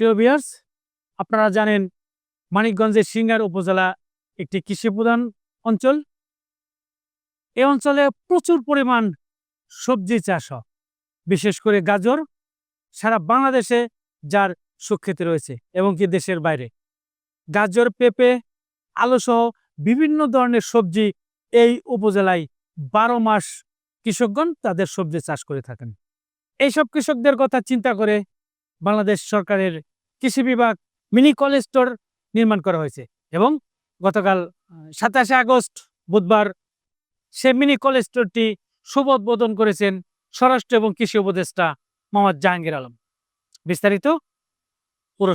প্রিয় বিয়ার্স আপনারা জানেন মানিকগঞ্জের সিঙ্গার উপজেলা একটি কৃষি প্রধান অঞ্চল। এ অঞ্চলে প্রচুর পরিমাণ সবজি চাষ হয়, বিশেষ করে গাজর। সারা বাংলাদেশে যার সুখ্যাতি রয়েছে এবং কি দেশের বাইরে। গাজর, পেঁপে আলু সহ বিভিন্ন ধরনের সবজি এই উপজেলায় বারো মাস কৃষকগণ তাদের সবজি চাষ করে থাকেন। এইসব কৃষকদের কথা চিন্তা করে বাংলাদেশ সরকারের কৃষি বিভাগ মিনি কলেজ স্টোর নির্মাণ করা হয়েছে এবং গতকাল সাতাশে আগস্ট বুধবার সে মিনি কলেজ স্টোরটি শুভ উদ্বোধন করেছেন স্বরাষ্ট্র এবং কৃষি উপদেষ্টা মোহাম্মদ জাহাঙ্গীর আলম। বিস্তারিত পুরো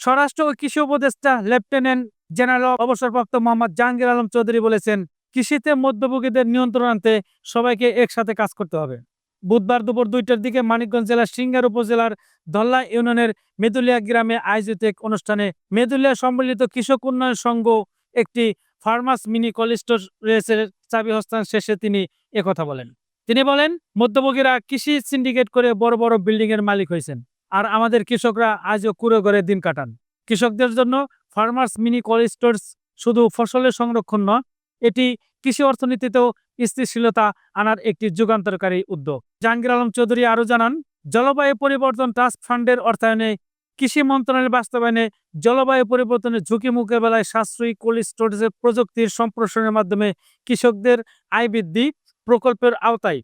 স্বরাষ্ট্র ও কৃষি উপদেষ্টা লেফটেন্যান্ট জেনারেল অবসরপ্রাপ্ত মোহাম্মদ জাহাঙ্গীর আলম চৌধুরী বলেছেন, কৃষিতে মধ্যভোগীদের নিয়ন্ত্রণ আনতে সবাইকে একসাথে কাজ করতে হবে। বুধবার দুপুর দুইটার দিকে মানিকগঞ্জ জেলার সিঙ্গার উপজেলার ধল্লা ইউনিয়নের মেদুলিয়া গ্রামে আয়োজিত এক অনুষ্ঠানে মেদুলিয়া সম্মিলিত কৃষক উন্নয়ন সংঘ একটি ফার্মাস মিনি কলিস্টোর রেসের চাবি হস্তান শেষে তিনি একথা বলেন। তিনি বলেন, মধ্যভোগীরা কৃষি সিন্ডিকেট করে বড় বড় বিল্ডিং এর মালিক হয়েছেন আর আমাদের কৃষকরা আজও কুড়ে করে দিন কাটান। কৃষকদের জন্য ফার্মার্স মিনি স্টোরস শুধু ফসলের সংরক্ষণ নয়, এটি কৃষি অর্থনীতিতেও স্থিতিশীলতা আনার একটি যুগান্তরকারী উদ্যোগ। জাহাঙ্গীর আলম চৌধুরী আরও জানান, জলবায়ু পরিবর্তন ট্রাস্ট ফান্ডের অর্থায়নে, কৃষি মন্ত্রণালয়ের বাস্তবায়নে জলবায়ু পরিবর্তনের ঝুঁকি মোকাবেলায় সাশ্রয়ী কোল্ড স্টোরেজের প্রযুক্তির সম্প্রসারণের মাধ্যমে কৃষকদের আয় বৃদ্ধি প্রকল্পের আওতায়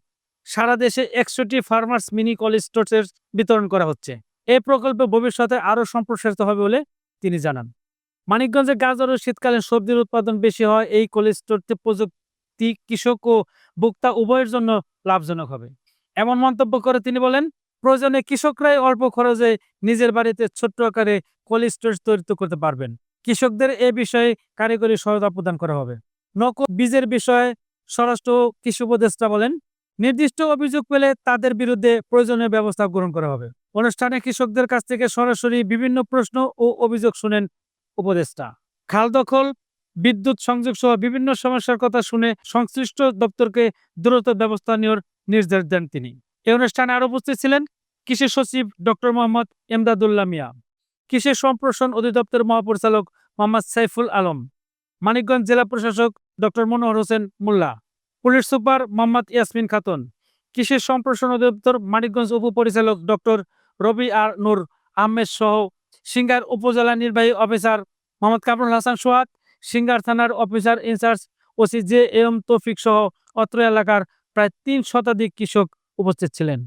সারা দেশে একশোটি ফার্মার্স মিনি কোল্ড স্টোরেজ বিতরণ করা হচ্ছে। এই প্রকল্প ভবিষ্যতে আরও সম্প্রসারিত হবে বলে তিনি জানান। মানিকগঞ্জে গাজর ও শীতকালীন সবজির উৎপাদন বেশি হয় এই কোল্ড স্টোরটি প্রযুক্তি কৃষক ও ভোক্তা উভয়ের জন্য লাভজনক হবে। এমন মন্তব্য করে তিনি বলেন, প্রয়োজনে কৃষকরাই অল্প খরচে নিজের বাড়িতে ছোট্ট আকারে কোল্ড স্টোরেজ তৈরি করতে পারবেন। কৃষকদের এ বিষয়ে কারিগরি সহায়তা প্রদান করা হবে। নকল বীজের বিষয়ে স্বরাষ্ট্র কৃষি উপদেষ্টা বলেন, নির্দিষ্ট অভিযোগ পেলে তাদের বিরুদ্ধে প্রয়োজনীয় ব্যবস্থা গ্রহণ করা হবে। অনুষ্ঠানে কৃষকদের কাছ থেকে সরাসরি বিভিন্ন প্রশ্ন ও অভিযোগ শুনেন উপদেষ্টা। খাল দখল বিদ্যুৎ সংযোগ সহ বিভিন্ন সমস্যার কথা শুনে সংশ্লিষ্ট দপ্তরকে দ্রুত ব্যবস্থা নেওয়ার নির্দেশ দেন তিনি। এই অনুষ্ঠানে আরও উপস্থিত ছিলেন কৃষি সচিব ডক্টর মোহাম্মদ এমদাদুল্লাহ মিয়া, কৃষি সম্প্রসারণ অধিদপ্তরের মহাপরিচালক মোহাম্মদ সাইফুল আলম, মানিকগঞ্জ জেলা প্রশাসক doctor Monohor Hossain Molla, police super Mohammad Yasmin Khatun, কৃষি সম্প্রসারণ অধিদপ্তর মানিকগঞ্জ উপপরিচালক ডক্টর রবি আর নূর আহমেদ সহ সিঙ্গার উপজেলা নির্বাহী অফিসার মোহাম্মদ কামরুল হাসান সোহাগ সিঙ্গার থানার officer in charge OC J M Toufiq সহ অত্র এলাকার প্রায় তিন শতাধিক কৃষক উপস্থিত ছিলেন।